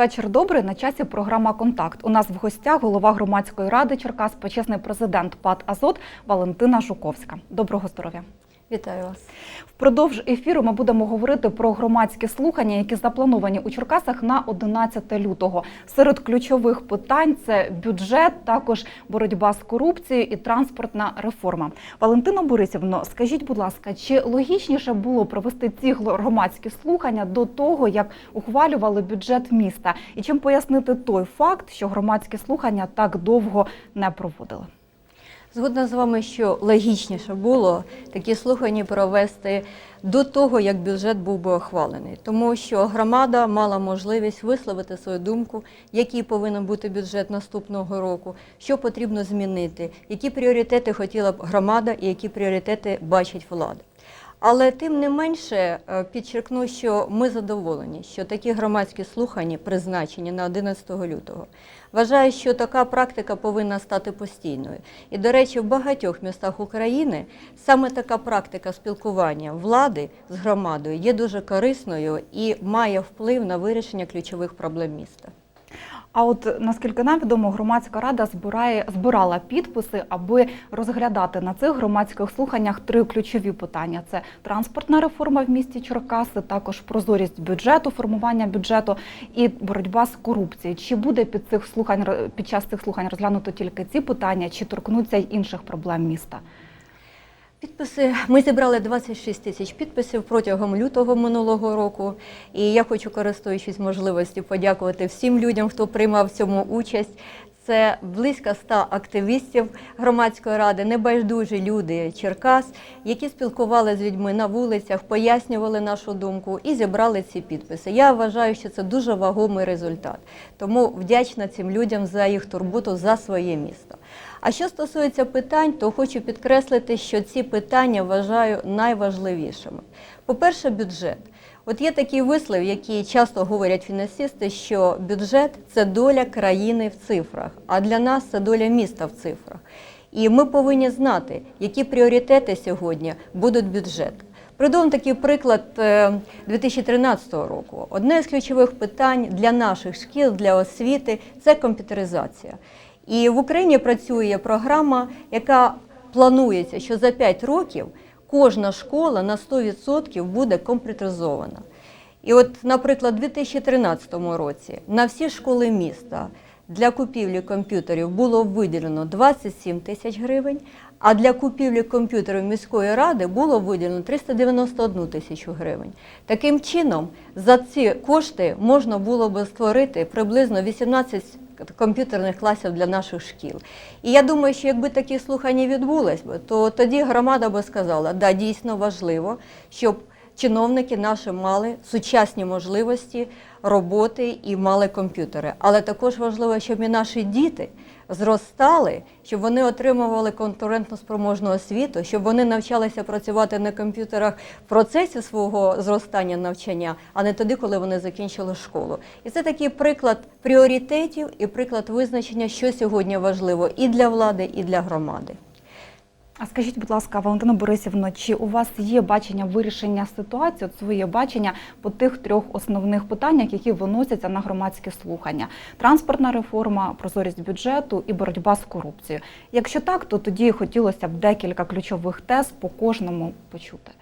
Вечір добрий. На часі програма Контакт. У нас в гостях голова громадської ради Черкас, почесний президент ПАД Азот Валентина Жуковська. Доброго здоров'я. Вітаю вас. Впродовж ефіру ми будемо говорити про громадські слухання, які заплановані у Черкасах на 11 лютого. Серед ключових питань це бюджет, також боротьба з корупцією і транспортна реформа. Валентино Борисівно, скажіть, будь ласка, чи логічніше було провести ці громадські слухання до того, як ухвалювали бюджет міста? І чим пояснити той факт, що громадські слухання так довго не проводили? Згодна з вами, що логічніше було такі слухання провести до того, як бюджет був би ухвалений, тому що громада мала можливість висловити свою думку, який повинен бути бюджет наступного року, що потрібно змінити, які пріоритети хотіла б громада і які пріоритети бачить влада. Але тим не менше е, підчеркну, що ми задоволені, що такі громадські слухання призначені на 11 лютого. Вважаю, що така практика повинна стати постійною. І, до речі, в багатьох містах України саме така практика спілкування влади з громадою є дуже корисною і має вплив на вирішення ключових проблем міста. А от наскільки нам відомо, громадська рада збирає збирала підписи, аби розглядати на цих громадських слуханнях три ключові питання: це транспортна реформа в місті Черкаси, також прозорість бюджету, формування бюджету і боротьба з корупцією. Чи буде під цих слухань під час цих слухань розглянуто тільки ці питання, чи торкнуться й інших проблем міста? Підписи ми зібрали 26 тисяч підписів протягом лютого минулого року. І я хочу, користуючись можливістю, подякувати всім людям, хто приймав в цьому участь. Це близько ста активістів громадської ради, небайдужі люди Черкас, які спілкувалися з людьми на вулицях, пояснювали нашу думку і зібрали ці підписи. Я вважаю, що це дуже вагомий результат. Тому вдячна цим людям за їх турботу за своє місто. А що стосується питань, то хочу підкреслити, що ці питання вважаю найважливішими. По-перше, бюджет. От є такий вислів, який часто говорять фінансисти, що бюджет це доля країни в цифрах, а для нас це доля міста в цифрах. І ми повинні знати, які пріоритети сьогодні будуть бюджет. Придам такий приклад 2013 року. Одне з ключових питань для наших шкіл, для освіти це комп'ютеризація. І в Україні працює програма, яка планується, що за 5 років кожна школа на 100% буде комп'ютеризована. І от, наприклад, у 2013 році на всі школи міста для купівлі комп'ютерів було виділено 27 тисяч гривень, а для купівлі комп'ютерів міської ради було виділено 391 тисячу гривень. Таким чином, за ці кошти можна було би створити приблизно 18 комп'ютерних класів для наших шкіл. І я думаю, що якби такі слухання відбулись, то тоді громада би сказала, да, дійсно важливо, щоб чиновники наші мали сучасні можливості роботи і мали комп'ютери. Але також важливо, щоб і наші діти зростали, щоб вони отримували конкурентно спроможну освіту, щоб вони навчалися працювати на комп'ютерах в процесі свого зростання навчання, а не тоді, коли вони закінчили школу. І це такий приклад пріоритетів і приклад визначення, що сьогодні важливо і для влади, і для громади. А скажіть, будь ласка, Валентина Борисівна, чи у вас є бачення вирішення ситуації, от своє бачення по тих трьох основних питаннях, які виносяться на громадські слухання: транспортна реформа, прозорість бюджету і боротьба з корупцією? Якщо так, то тоді хотілося б декілька ключових тез по кожному почути.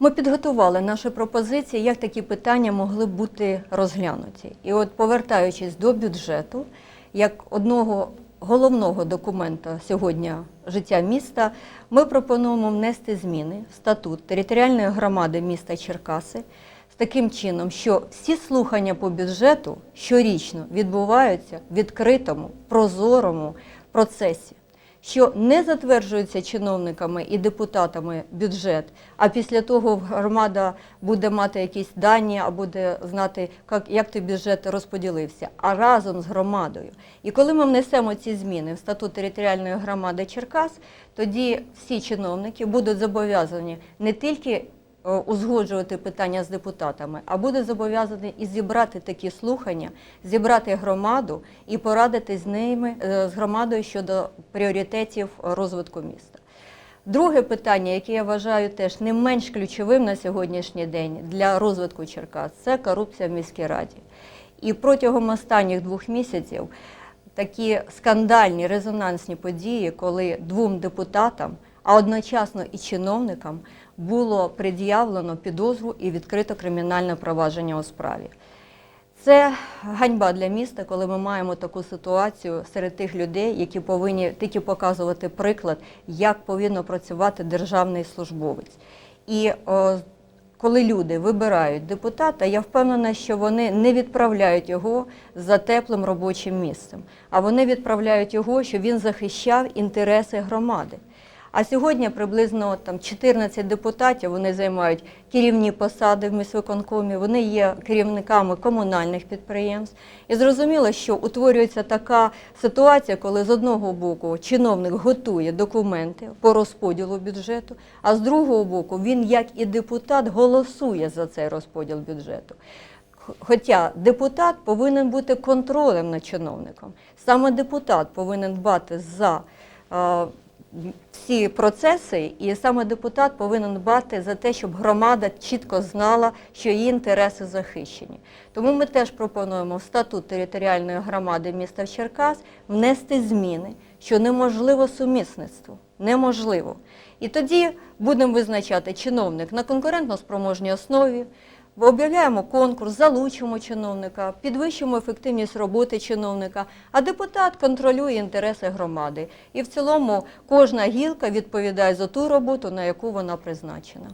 Ми підготували наші пропозиції, як такі питання могли бути розглянуті. І от, повертаючись до бюджету, як одного головного документа сьогодні життя міста, ми пропонуємо внести зміни в статут територіальної громади міста Черкаси з таким чином, що всі слухання по бюджету щорічно відбуваються в відкритому, прозорому процесі. Що не затверджується чиновниками і депутатами бюджет, а після того громада буде мати якісь дані, а буде знати, як той бюджет розподілився, а разом з громадою. І коли ми внесемо ці зміни в статут територіальної громади Черкас, тоді всі чиновники будуть зобов'язані не тільки узгоджувати питання з депутатами, а буде зобов'язаний і зібрати такі слухання, зібрати громаду і порадити з ними з громадою щодо пріоритетів розвитку міста. Друге питання, яке я вважаю теж не менш ключовим на сьогоднішній день для розвитку Черкас, це корупція в міській раді. І протягом останніх двох місяців такі скандальні резонансні події, коли двом депутатам, а одночасно і чиновникам було пред'явлено підозру і відкрито кримінальне провадження у справі. Це ганьба для міста, коли ми маємо таку ситуацію серед тих людей, які повинні тільки показувати приклад, як повинно працювати державний службовець. І о, коли люди вибирають депутата, я впевнена, що вони не відправляють його за теплим робочим місцем, а вони відправляють його, щоб він захищав інтереси громади. А сьогодні приблизно там 14 депутатів вони займають керівні посади в міськвиконкомі, вони є керівниками комунальних підприємств. І зрозуміло, що утворюється така ситуація, коли з одного боку чиновник готує документи по розподілу бюджету, а з другого боку він, як і депутат, голосує за цей розподіл бюджету. Хоча депутат повинен бути контролем над чиновником. Саме депутат повинен дбати за всі процеси, і саме депутат повинен дбати за те, щоб громада чітко знала, що її інтереси захищені. Тому ми теж пропонуємо в статут територіальної громади міста Черкас внести зміни, що неможливо сумісництво. Неможливо. І тоді будемо визначати чиновник на конкурентно-спроможній основі, Об'являємо конкурс, залучимо чиновника, підвищимо ефективність роботи чиновника, а депутат контролює інтереси громади. І в цілому кожна гілка відповідає за ту роботу, на яку вона призначена.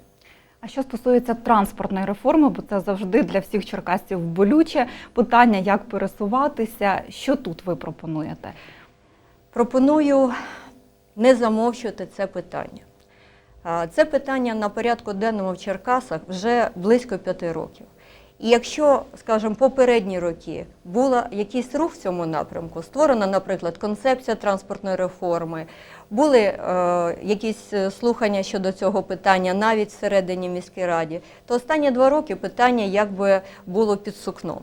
А що стосується транспортної реформи, бо це завжди для всіх черкасців болюче питання, як пересуватися. Що тут ви пропонуєте? Пропоную не замовчувати це питання. Це питання на порядку денному в Черкасах вже близько п'яти років. І якщо, скажімо, попередні роки був якийсь рух в цьому напрямку, створена, наприклад, концепція транспортної реформи, були е, якісь е, слухання щодо цього питання навіть всередині міській раді, то останні два роки питання якби було під сукном.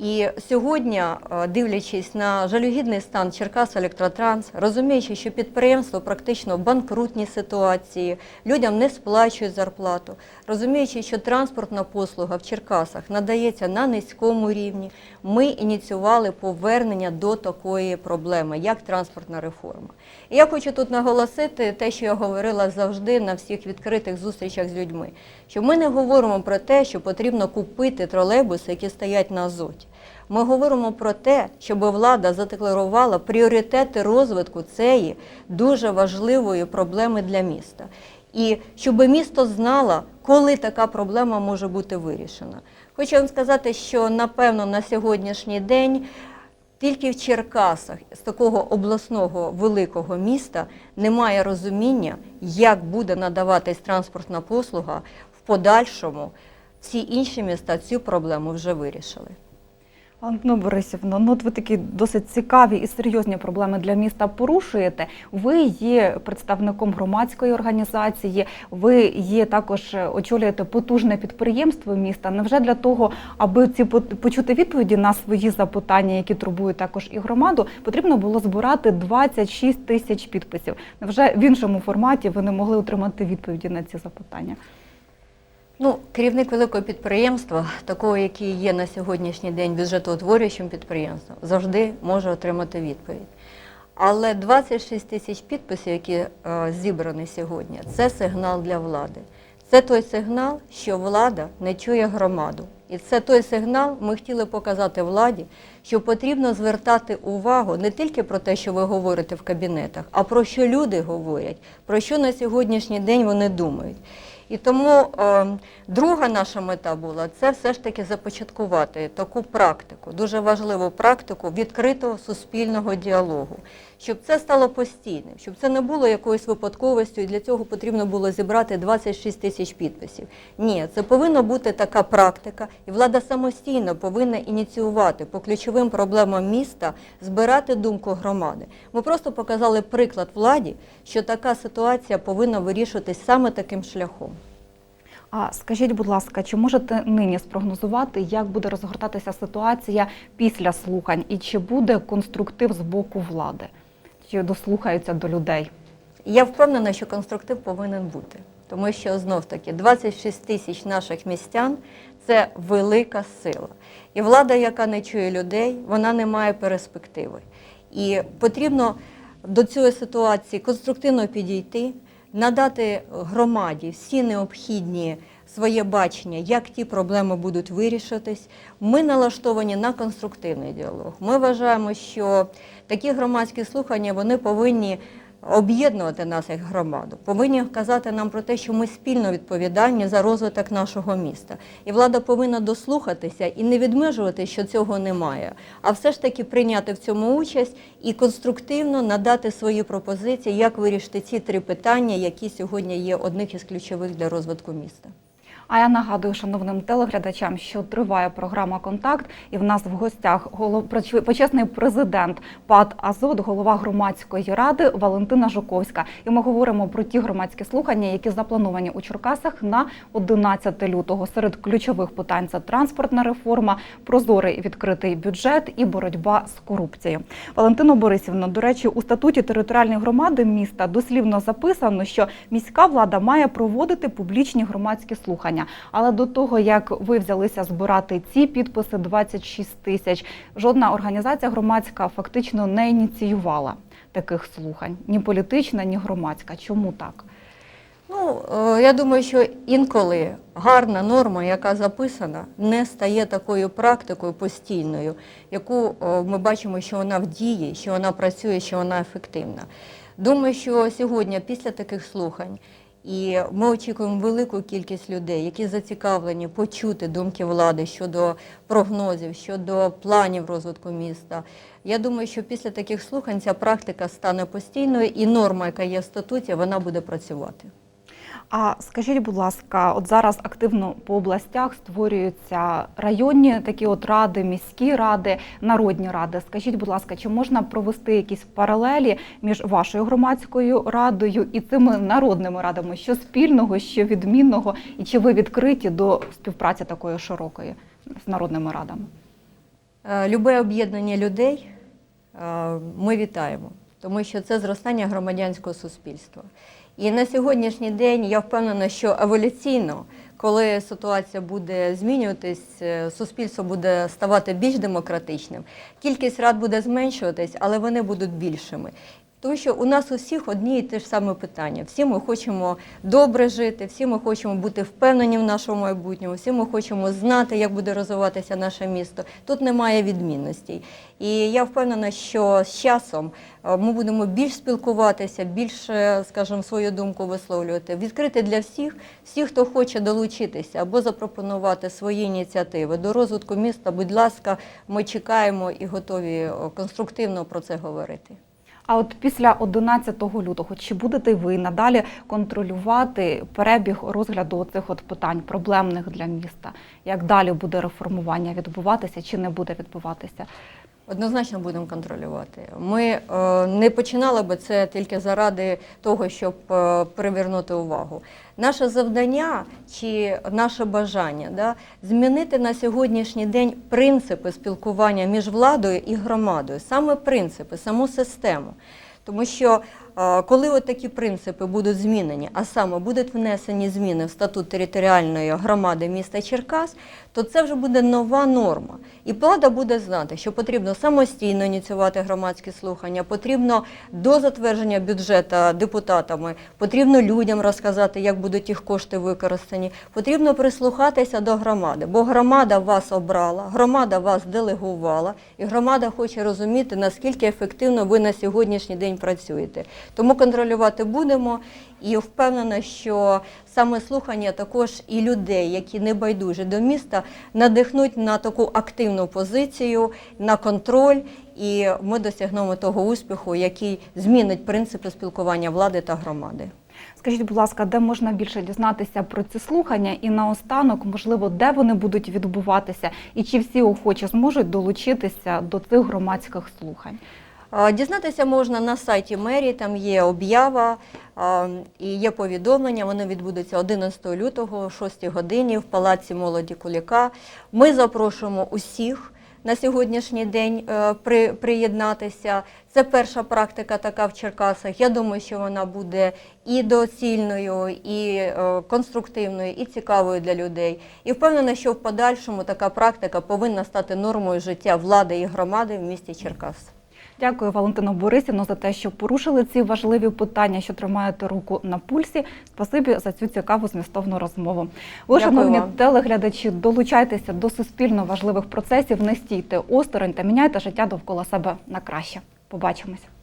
І сьогодні, е, дивлячись на жалюгідний стан Черкас Електротранс, розуміючи, що підприємство практично в банкрутній ситуації, людям не сплачують зарплату, розуміючи, що транспортна послуга в Черкасах надається на низькому рівні, ми ініціювали повернення до такої проблеми, як транспортна реформа. І я хочу тут наголосити те, що я говорила завжди на всіх відкритих зустрічах з людьми, що ми не говоримо про те, що потрібно купити тролейбуси, які стоять на азоті. Ми говоримо про те, щоб влада задекларувала пріоритети розвитку цієї дуже важливої проблеми для міста. І щоб місто знало, коли така проблема може бути вирішена. Хочу вам сказати, що напевно на сьогоднішній день тільки в Черкасах з такого обласного великого міста немає розуміння, як буде надаватись транспортна послуга в подальшому. Всі інші міста цю проблему вже вирішили. Антоно Борисівно, ну от ви такі досить цікаві і серйозні проблеми для міста порушуєте. Ви є представником громадської організації, ви є також е, очолюєте потужне підприємство міста. Невже для того, аби ці почути відповіді на свої запитання, які турбують також і громаду, потрібно було збирати 26 тисяч підписів? Невже в іншому форматі ви не могли отримати відповіді на ці запитання? Ну, керівник великого підприємства, такого, який є на сьогоднішній день бюджетоутворюючим підприємством, завжди може отримати відповідь. Але 26 тисяч підписів, які е, зібрані сьогодні, це сигнал для влади. Це той сигнал, що влада не чує громаду. І це той сигнал, ми хотіли показати владі, що потрібно звертати увагу не тільки про те, що ви говорите в кабінетах, а про що люди говорять, про що на сьогоднішній день вони думають. І тому е, друга наша мета була це все ж таки започаткувати таку практику, дуже важливу практику відкритого суспільного діалогу, щоб це стало постійним, щоб це не було якоюсь випадковістю, і для цього потрібно було зібрати 26 тисяч підписів. Ні, це повинна бути така практика, і влада самостійно повинна ініціювати по ключовим проблемам міста, збирати думку громади. Ми просто показали приклад владі, що така ситуація повинна вирішуватись саме таким шляхом. А скажіть, будь ласка, чи можете нині спрогнозувати, як буде розгортатися ситуація після слухань, і чи буде конструктив з боку влади? Дослухаються до людей? Я впевнена, що конструктив повинен бути, тому що знов таки 26 тисяч наших містян це велика сила. І влада, яка не чує людей, вона не має перспективи. І потрібно до цієї ситуації конструктивно підійти, надати громаді всі необхідні своє бачення, як ті проблеми будуть вирішитись. Ми налаштовані на конструктивний діалог. Ми вважаємо, що такі громадські слухання вони повинні об'єднувати нас як громаду, повинні казати нам про те, що ми спільно відповідальні за розвиток нашого міста. І влада повинна дослухатися і не відмежувати, що цього немає, а все ж таки прийняти в цьому участь і конструктивно надати свої пропозиції, як вирішити ці три питання, які сьогодні є одних із ключових для розвитку міста. А я нагадую шановним телеглядачам, що триває програма Контакт, і в нас в гостях голов... почесний президент ПАД Азот, голова громадської ради Валентина Жуковська. І ми говоримо про ті громадські слухання, які заплановані у Черкасах на 11 лютого. Серед ключових питань це транспортна реформа, прозорий відкритий бюджет і боротьба з корупцією. Валентино Борисівно, до речі, у статуті територіальної громади міста дослівно записано, що міська влада має проводити публічні громадські слухання. Але до того, як ви взялися збирати ці підписи, 26 тисяч, жодна організація громадська фактично не ініціювала таких слухань, ні політична, ні громадська. Чому так? Ну, е, я думаю, що інколи гарна норма, яка записана, не стає такою практикою постійною, яку е, ми бачимо, що вона в дії, що вона працює, що вона ефективна. Думаю, що сьогодні, після таких слухань, і ми очікуємо велику кількість людей, які зацікавлені почути думки влади щодо прогнозів, щодо планів розвитку міста. Я думаю, що після таких слухань ця практика стане постійною, і норма, яка є в статуті, вона буде працювати. А скажіть, будь ласка, от зараз активно по областях створюються районні такі от ради, міські ради, народні ради. Скажіть, будь ласка, чи можна провести якісь паралелі між вашою громадською радою і цими народними радами? Що спільного, що відмінного, і чи ви відкриті до співпраці такої широкої з народними радами? Е, Любе об'єднання людей е, ми вітаємо, тому що це зростання громадянського суспільства. І на сьогоднішній день я впевнена, що еволюційно, коли ситуація буде змінюватись, е, суспільство буде ставати більш демократичним, кількість рад буде зменшуватись, але вони будуть більшими. Тому що у нас у всіх одні і ті ж самі питання. Всі ми хочемо добре жити, всі ми хочемо бути впевнені в нашому майбутньому, всі ми хочемо знати, як буде розвиватися наше місто. Тут немає відмінностей. І я впевнена, що з часом е, ми будемо більш спілкуватися, більше, скажімо, свою думку висловлювати. Відкрити для всіх, всіх, хто хоче долучитися або запропонувати свої ініціативи до розвитку міста. Будь ласка, ми чекаємо і готові е, конструктивно про це говорити. А от після 11 лютого чи будете ви надалі контролювати перебіг розгляду цих от питань проблемних для міста? Як далі буде реформування відбуватися чи не буде відбуватися? Однозначно будемо контролювати. Ми е, не починали би це тільки заради того, щоб е, привернути увагу. Наше завдання чи наше бажання да, змінити на сьогоднішній день принципи спілкування між владою і громадою, саме принципи, саму систему. Тому що коли от такі принципи будуть змінені, а саме будуть внесені зміни в статут територіальної громади міста Черкас, то це вже буде нова норма. І влада буде знати, що потрібно самостійно ініціювати громадські слухання, потрібно до затвердження бюджету депутатами, потрібно людям розказати, як будуть їх кошти використані, потрібно прислухатися до громади, бо громада вас обрала, громада вас делегувала, і громада хоче розуміти, наскільки ефективно ви на сьогоднішній день працюєте. Тому контролювати будемо і впевнена, що саме слухання також і людей, які не байдужі до міста, надихнуть на таку активну позицію, на контроль, і ми досягнемо того успіху, який змінить принципи спілкування влади та громади. Скажіть, будь ласка, де можна більше дізнатися про ці слухання, і наостанок, можливо, де вони будуть відбуватися, і чи всі охочі зможуть долучитися до цих громадських слухань? Дізнатися можна на сайті мерії, там є об'ява і є повідомлення. Вони відбудуться 11 лютого о 6 годині в Палаці молоді Куліка. Ми запрошуємо усіх на сьогоднішній день е, при, приєднатися. Це перша практика така в Черкасах. Я думаю, що вона буде і доцільною, і е, конструктивною, і цікавою для людей. І впевнена, що в подальшому така практика повинна стати нормою життя влади і громади в місті Черкас. Дякую, Валентино Борисівно, за те, що порушили ці важливі питання, що тримаєте руку на пульсі. Спасибі за цю цікаву змістовну розмову. Ви, шановні телеглядачі, долучайтеся до суспільно важливих процесів, не стійте осторонь та міняйте життя довкола себе на краще. Побачимось.